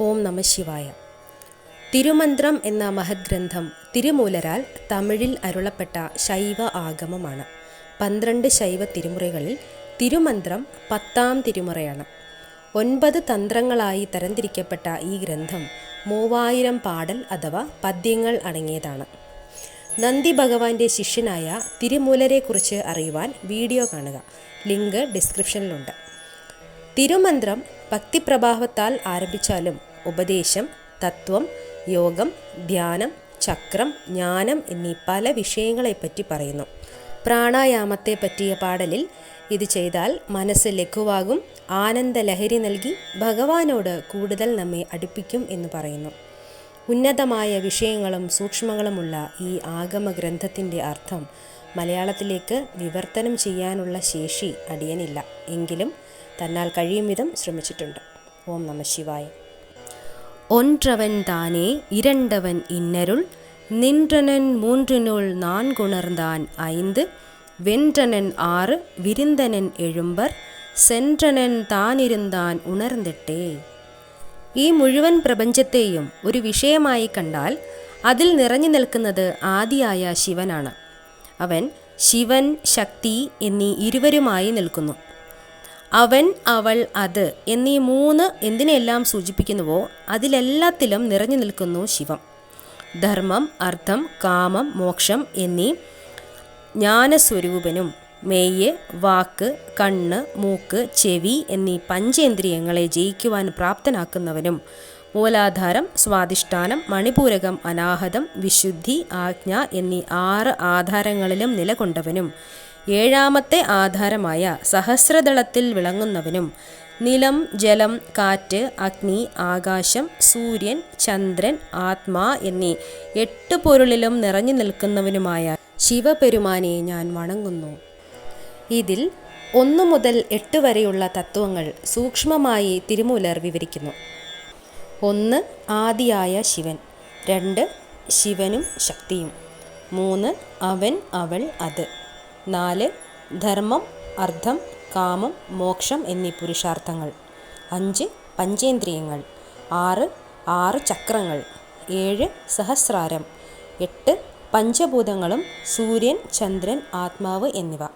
ഓം നമ ശിവായ. തിരുമന്ത്രം എന്ന മഹദ്ഗ്രന്ഥം തിരുമൂലരാൽ തമിഴിൽ അരുളപ്പെട്ട ശൈവ ആഗമമാണ്. പന്ത്രണ്ട് ശൈവ തിരുമുറകളിൽ തിരുമന്ത്രം പത്താം തിരുമുറയാണ്. ഒൻപത് തന്ത്രങ്ങളായി തരംതിരിക്കപ്പെട്ട ഈ ഗ്രന്ഥം മൂവായിരം പാടൽ അഥവാ പദ്യങ്ങൾ അടങ്ങിയതാണ്. നന്ദി ഭഗവാന്റെ ശിഷ്യനായ തിരുമൂലരെക്കുറിച്ച് അറിയുവാൻ വീഡിയോ കാണുക. ലിങ്ക് ഡിസ്ക്രിപ്ഷനിലുണ്ട്. തിരുമന്ത്രം ഭക്തിപ്രഭാവത്താൽ ആരംഭിച്ചാലും ഉപദേശം തത്വം യോഗം ധ്യാനം ചക്രം ജ്ഞാനം എന്നീ പല വിഷയങ്ങളെപ്പറ്റി പറയുന്നു. പ്രാണായാമത്തെ പറ്റിയ പാടലിൽ ഇത് ചെയ്താൽ മനസ്സ് ലഘുവാകും ആനന്ദ ലഹരി നൽകി ഭഗവാനോട് കൂടുതൽ നമ്മെ അടുപ്പിക്കും എന്ന് പറയുന്നു. ഉന്നതമായ വിഷയങ്ങളും സൂക്ഷ്മങ്ങളുമുള്ള ഈ ആഗമ ഗ്രന്ഥത്തിന്റെ അർത്ഥം മലയാളത്തിലേക്ക് വിവർത്തനം ചെയ്യാനുള്ള ശേഷി അടിയനില്ല. എങ്കിലും തന്നാൽ കഴിയും വിധം ശ്രമിച്ചിട്ടുണ്ട്. ഓം നമ ശിവായ. ഒൻപവൻ താനേ ഇരണ്ടവൻ ഇന്നരുൾ நின்றனன் மூன்றினுள் നാൻ குணர்ந்தான் ഐന്ത് வென்றனன் ആറ് விரிந்தனன் എഴുമ്പർ സെൻട്രനൻ താനിരുന്താൻ ഉണർന്നിട്ടേ. ഈ മുഴുവൻ പ്രപഞ്ചത്തെയും ഒരു വിഷയമായി കണ്ടാൽ അതിൽ നിറഞ്ഞു നിൽക്കുന്നത് ആദിയായ ശിവനാണ്. അവൻ ശിവൻ ശക്തി എന്നീ ഇരുവരുമായി നിൽക്കുന്നു. അവൻ അവൾ അത് എന്നീ മൂന്ന് എന്തിനെല്ലാം സൂചിപ്പിക്കുന്നുവോ അതിലെല്ലാത്തിലും നിറഞ്ഞു നിൽക്കുന്നു ശിവം. ധർമ്മം അർത്ഥം കാമം മോക്ഷം എന്നീ ജ്ഞാനസ്വരൂപനും മെയ്യ് വാക്ക് കണ്ണ് മൂക്ക് ചെവി എന്നീ പഞ്ചേന്ദ്രിയങ്ങളെ ജയിക്കുവാൻ പ്രാപ്തനാക്കുന്നവനും മൂലാധാരം സ്വാധിഷ്ഠാനം മണിപൂരകം അനാഹതം വിശുദ്ധി ആജ്ഞ എന്നീ ആറ് ആധാരങ്ങളിലും നിലകൊണ്ടവനും ഏഴാമത്തെ ആധാരമായ സഹസ്രദളത്തിൽ വിളങ്ങുന്നവനും നിലം ജലം കാറ്റ് അഗ്നി ആകാശം സൂര്യൻ ചന്ദ്രൻ ആത്മാ എന്നീ എട്ട് പൊരുളിലും നിറഞ്ഞു നിൽക്കുന്നവനുമായ ശിവപെരുമാനെ ഞാൻ വണങ്ങുന്നു. ഇതിൽ ഒന്നു മുതൽ എട്ട് വരെയുള്ള തത്വങ്ങൾ സൂക്ഷ്മമായി തിരുമൂലർ വിവരിക്കുന്നു. ഒന്ന് ആദിയായ ശിവൻ. രണ്ട് ശിവനും ശക്തിയും. മൂന്ന് അവൻ അവൾ അത്. നാല് ധർമ്മം അർത്ഥം കാമം മോക്ഷം എന്നീ പുരുഷാർത്ഥങ്ങൾ. അഞ്ച് പഞ്ചേന്ദ്രിയങ്ങൾ. ആറ് ആറ് ചക്രങ്ങൾ. ഏഴ് സഹസ്രാരം. എട്ട് പഞ്ചഭൂതങ്ങളും സൂര്യൻ ചന്ദ്രൻ ആത്മാവ് എന്നിവ.